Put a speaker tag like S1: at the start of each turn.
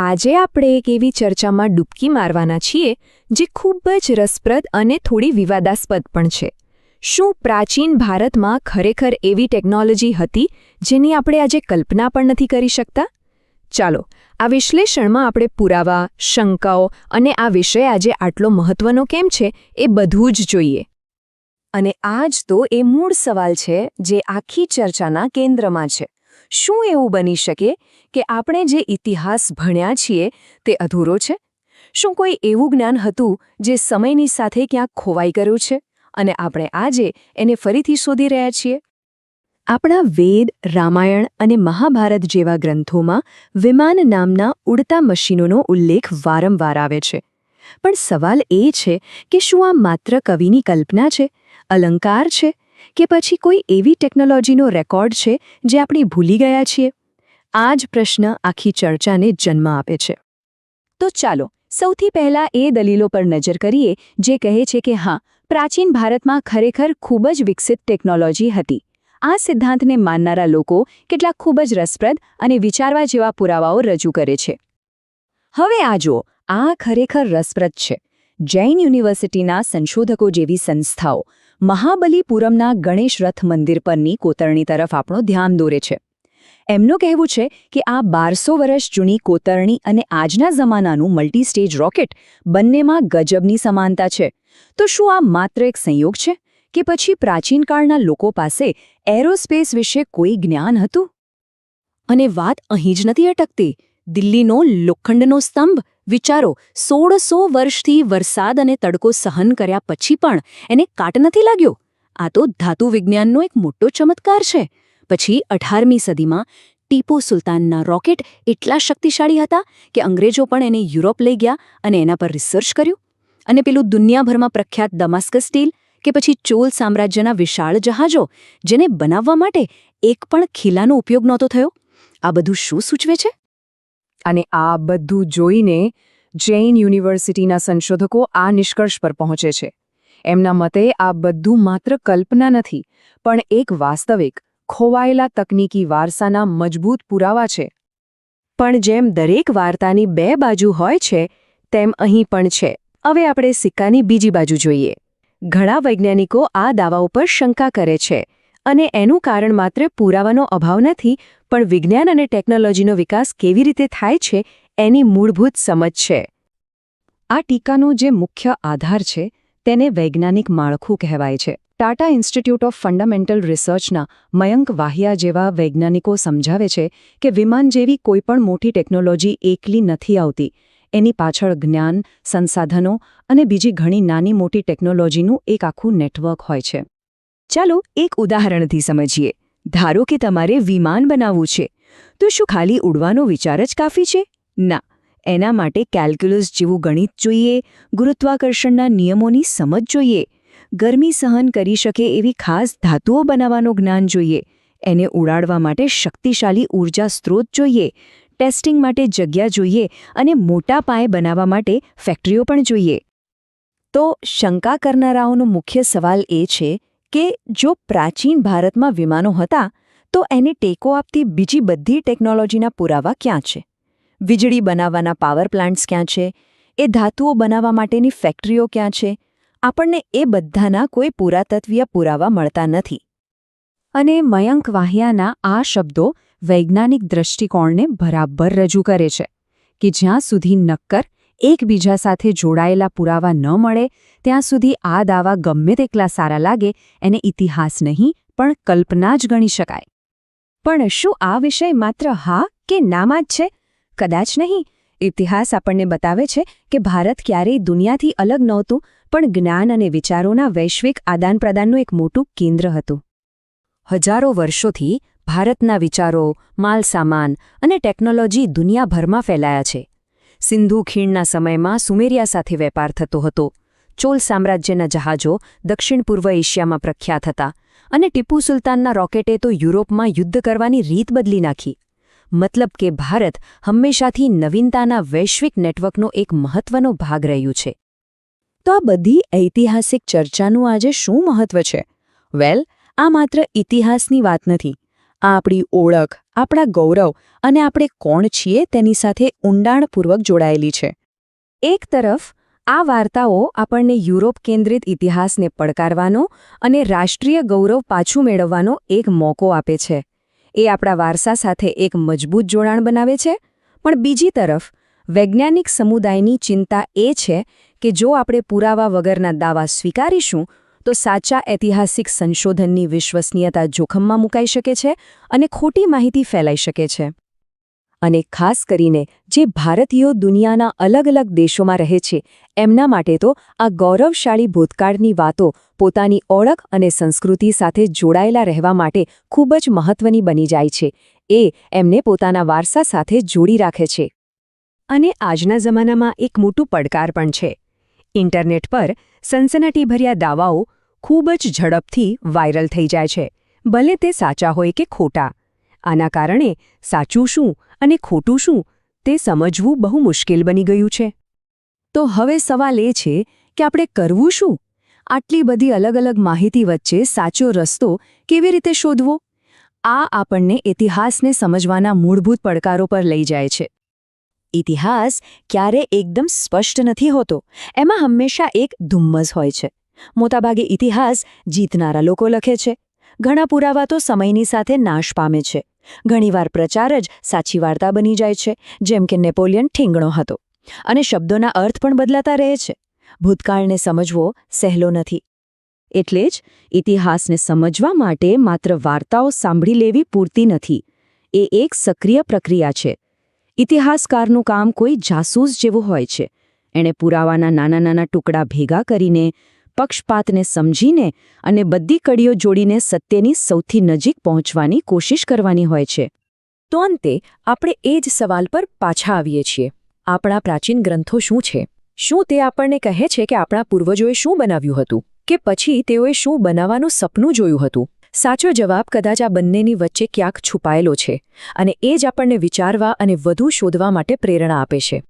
S1: આજે આપણે એક એવી ચર્ચામાં ડૂબકી મારવાના છીએ, જે ખૂબ જ રસપ્રદ અને થોડી વિવાદાસ્પદ પણ છે. શું પ્રાચીન ભારતમાં ખરેખર એવી ટેકનોલોજી હતી, જેની આપણે આજે કલ્પના પણ નથી કરી શકતા? ચાલો, આ વિશ્લેષણમાં આપણે પુરાવા, શંકાઓ અને આ વિષય આજે આટલો મહત્વનો કેમ છે, એ બધું જ જોઈએ.
S2: અને આ જ તો એ મૂળ સવાલ છે, જે આખી ચર્ચાના કેન્દ્રમાં છે. શું એવું બની શકે કે આપણે જે ઇતિહાસ ભણ્યા છીએ તે અધૂરો છે? શું કોઈ એવું જ્ઞાન હતું જે સમયની સાથે ક્યાંક ખોવાઈ ગયું છે અને આપણે આજે એને ફરીથી શોધી રહ્યા છીએ? આપણા વેદ, રામાયણ અને મહાભારત જેવા ગ્રંથોમાં વિમાન નામના ઉડતા મશીનોનો ઉલ્લેખ વારંવાર આવે છે. પણ સવાલ એ છે કે શું આ માત્ર કવિની કલ્પના છે? અલંકાર છે? કે પછી કોઈ એવી ટેકનોલોજીનો રેકોર્ડ છે જે આપણે ભૂલી ગયા છીએ? આ જ પ્રશ્ન આખી ચર્ચાને જન્મ આપે છે. તો ચાલો, સૌથી પહેલા એ દલીલો પર નજર કરીએ જે કહે છે કે હા, પ્રાચીન ભારતમાં ખરેખર ખૂબ જ વિકસિત ટેકનોલોજી હતી. આ સિદ્ધાંતને માનનારા લોકો કેટલાક ખૂબ જ રસપ્રદ અને વિચારવા જેવા પુરાવાઓ રજૂ કરે છે. હવે આ જુઓ, આ ખરેખર રસપ્રદ છે. જૈન યુનિવર્સિટીના સંશોધકો જેવી સંસ્થાઓ મહાબલીપુરમના ગણેશ રથ મંદિર પરની કોતરણી તરફ આપણું ધ્યાન દોરે છે. એમનું કહેવું છે કે આ બારસો વર્ષ જૂની કોતરણી અને આજના જમાનાનું મલ્ટીસ્ટેજ રોકેટ બંનેમાં ગજબની સમાનતા છે. તો શું આ માત્ર એક સંયોગ છે કે પછી પ્રાચીનકાળના લોકો પાસે એરોસ્પેસ વિશે કોઈ જ્ઞાન હતું? અને વાત અહીં જ નથી અટકતી. દિલ્હીનો લોખંડનો સ્તંભ વિચારો, સોળસો વર્ષથી વરસાદ અને તડકો સહન કર્યા પછી પણ એને કાટ નથી લાગ્યો? આ તો ધાતુ વિજ્ઞાનનો એક મોટો ચમત્કાર છે. પછી અઢારમી સદીમાં ટીપુ સુલતાનના રોકેટ એટલા શક્તિશાળી હતા કે અંગ્રેજો પણ એને યુરોપ લઈ ગયા અને એના પર રિસર્ચ કર્યું. અને પેલું દુનિયાભરમાં પ્રખ્યાત દમાસ્કસ સ્ટીલ કે પછી ચોલ સામ્રાજ્યના વિશાળ જહાજો, જેને બનાવવા માટે એક પણ ખીલાનો ઉપયોગ નહોતો થયો? આ બધું શું સૂચવે છે?
S1: અને આ બધું જોઈને જૈન યુનિવર્સિટીના સંશોધકો આ નિષ્કર્ષ પર પહોંચે છે. એમના મતે આ બધું માત્ર કલ્પના નથી, પણ એક વાસ્તવિક, ખોવાયેલા તકનીકી વારસાના મજબૂત પુરાવા છે.
S2: પણ જેમ દરેક વાર્તાની બે બાજુ હોય છે, તેમ અહીં પણ છે. હવે આપણે સિક્કાની બીજી બાજુ જોઈએ. ઘણા વૈજ્ઞાનિકો આ દાવાઓ પર શંકા કરે છે, અને એનું કારણ માત્ર પુરાવાનો અભાવ નથી પણ વિજ્ઞાન અને ટેકનોલોજીનો વિકાસ કેવી રીતે થાય છે એની મૂળભૂત સમજ છે. આ ટીકાનો જે મુખ્ય આધાર છે તેને વૈજ્ઞાનિક માળખું કહેવાય છે. ટાટા ઇન્સ્ટિટ્યૂટ ઓફ ફંડામેન્ટલ રિસર્ચના મયંક વાહિયા જેવા વૈજ્ઞાનિકો સમજાવે છે કે વિમાન જેવી કોઈપણ મોટી ટેકનોલોજી એકલી નથી આવતી. એની પાછળ જ્ઞાન, સંસાધનો અને બીજી ઘણી નાની મોટી ટેકનોલોજીનું એક આખું નેટવર્ક હોય છે. ચાલો એક ઉદાહરણથી સમજીએ. ધારો કે તમારે વિમાન બનાવવું છે, તો શું ખાલી ઉડવાનો વિચાર જ કાફી છે? ના, એના માટે કેલ્ક્યુલસ જેવું ગણિત જોઈએ, ગુરુત્વાકર્ષણના નિયમોની સમજ જોઈએ, ગરમી સહન કરી શકે એવી ખાસ ધાતુઓ બનાવવાનું જ્ઞાન જોઈએ, એને ઉડાડવા માટે શક્તિશાળી ઊર્જા સ્ત્રોત જોઈએ, ટેસ્ટિંગ માટે જગ્યા જોઈએ અને મોટા પાયે બનાવવા માટે ફેક્ટરીઓ પણ જોઈએ. તો શંકા કરનારાઓનો મુખ્ય સવાલ એ છે કે જો પ્રાચીન ભારતમાં વિમાનો હતા, તો એને ટેકો આપતી બીજી બધી ટેકનોલોજીના પુરાવા ક્યાં છે? વીજળી બનાવવાના પાવર પ્લાન્ટ્સ ક્યાં છે? એ ધાતુઓ બનાવવા માટેની ફેક્ટરીઓ ક્યાં છે? આપણને એ બધાના કોઈ પુરાતત્વીય પુરાવા મળતા નથી. અને મયંક વાહિયાના આ શબ્દો વૈજ્ઞાનિક દ્રષ્ટિકોણને બરાબર રજૂ કરે છે, કે જ્યાં સુધી નક્કર એકબીજા સાથે જોડાયેલા પુરાવા ન મળે, ત્યાં સુધી આ દાવા ગમે તેટલા સારા લાગે, એને ઇતિહાસ નહીં, પણ કલ્પના જ ગણી શકાય. પણ શું આ વિષય માત્ર હા કે નામાં જ છે? કદાચ નહીં. ઇતિહાસ આપણને બતાવે છે કે ભારત ક્યારેય દુનિયાથી અલગ નહોતું, પણ જ્ઞાન અને વિચારોના વૈશ્વિક આદાનપ્રદાનનું એક મોટું કેન્દ્ર હતું. હજારો વર્ષોથી ભારતના વિચારો, માલસામાન અને ટેકનોલોજી દુનિયાભરમાં ફેલાયા છે. સિંધુ ખીણના સમયમાં સુમેરિયા સાથે વેપાર થતો હતો. ચોલ સામ્રાજ્યના જહાજો દક્ષિણ પૂર્વ એશિયામાં પ્રખ્યાત હતા અને ટીપુ સુલતાનના રોકેટે તો યુરોપમાં યુદ્ધ કરવાની રીત બદલી નાખી. મતલબ કે ભારત હંમેશાથી નવીનતાના વૈશ્વિક નેટવર્કનો એક મહત્વનો ભાગ રહ્યું છે. તો આ બધી ઐતિહાસિક ચર્ચાનું આજે શું મહત્વ છે? વેલ, આ માત્ર ઇતિહાસની વાત નથી. આ આપણી ઓળખ આપણા ગૌરવ અને આપણે કોણ છીએ તેની સાથે ઊંડાણપૂર્વક જોડાયેલી છે.
S1: એક તરફ, આ વાર્તાઓ આપણને યુરોપ કેન્દ્રિત ઇતિહાસને પડકારવાનો અને રાષ્ટ્રીય ગૌરવ પાછું મેળવવાનો એક મોકો આપે છે. એ આપણા વારસા સાથે એક મજબૂત જોડાણ બનાવે છે. પણ બીજી તરફ, વૈજ્ઞાનિક સમુદાયની ચિંતા એ છે કે જો આપણે પુરાવા વગરના દાવા સ્વીકારીશું તો સાચા ઐતિહાસિક સંશોધનની વિશ્વસનીયતા જોખમમાં મુકાઈ શકે છે અને ખોટી માહિતી ફેલાઈ શકે છે.
S2: અને ખાસ કરીને જે ભારતીયો દુનિયાના અલગ અલગ દેશોમાં રહે છે, એમના માટે તો આ ગૌરવશાળી ભૂતકાળની વાતો પોતાની ઓળખ અને સંસ્કૃતિ સાથે જોડાયેલા રહેવા માટે ખૂબ જ મહત્વની બની જાય છે. એ એમને પોતાના વારસા સાથે જોડી રાખે છે.
S1: અને આજના જમાનામાં એક મોટું પડકાર પણ છે. ઇન્ટરનેટ પર સનસનાટીભર્યા દાવાઓ ખૂબ જ ઝડપથી વાયરલ થઈ જાય છે. ભલે તે સાચા હોય કે ખોટા. આના કારણે સાચું શું અને ખોટું શું તે સમજવું બહુ મુશ્કેલ બની ગયું છે.
S2: તો હવે સવાલ એ છે કે આપણે કરવું શું? આટલી બધી અલગ અલગ માહિતી વચ્ચે સાચો રસ્તો કેવી રીતે શોધવો? આ આપણને ઇતિહાસને સમજવાના મૂળભૂત પડકારો પર લઈ જાય છે. ઇતિહાસ ક્યારે એકદમ સ્પષ્ટ નથી હોતો. એમાં હંમેશા એક ધુમ્મસ હોય છે. મોટાભાગે ઇતિહાસ જીતનારા લોકો લખે છે. ઘણા પુરાવા તો સમયની સાથે નાશ પામે છે. ઘણીવાર પ્રચાર જ સાચી વાર્તા બની જાય છે, જેમ કે નેપોલિયન ઠીંગણો હતો. અને શબ્દોના અર્થ પણ બદલાતા રહે છે. ભૂતકાળને સમજવો સહેલો નથી. એટલે જ ઇતિહાસને સમજવા માટે માત્ર વાર્તાઓ સાંભળી લેવી પૂરતી નથી. એ એક સક્રિય પ્રક્રિયા છે. ઇતિહાસકારનું કામ કોઈ જાસૂસ જેવું હોય છે. એણે પુરાવાના નાના નાના ટુકડા ભેગા કરીને પક્ષપાતને સમજીને અને બધી કડીઓ જોડીને સત્યની સૌથી નજીક પહોંચવાની કોશિશ કરવાની હોય છે.
S1: તો અંતે, આપણે એ જ સવાલ પર પાછા આવીએ છીએ. આપણા પ્રાચીન ગ્રંથો શું છે? શું તે આપણને કહે છે કે આપણા પૂર્વજોએ શું બનાવ્યું હતું? કે પછી તેઓએ શું બનાવવાનું સપનું જોયું હતું? સાચો જવાબ કદાચ આ બંનેની વચ્ચે ક્યાંક છુપાયેલો છે અને એ જ આપણને વિચારવા અને વધુ શોધવા માટે પ્રેરણા આપે છે.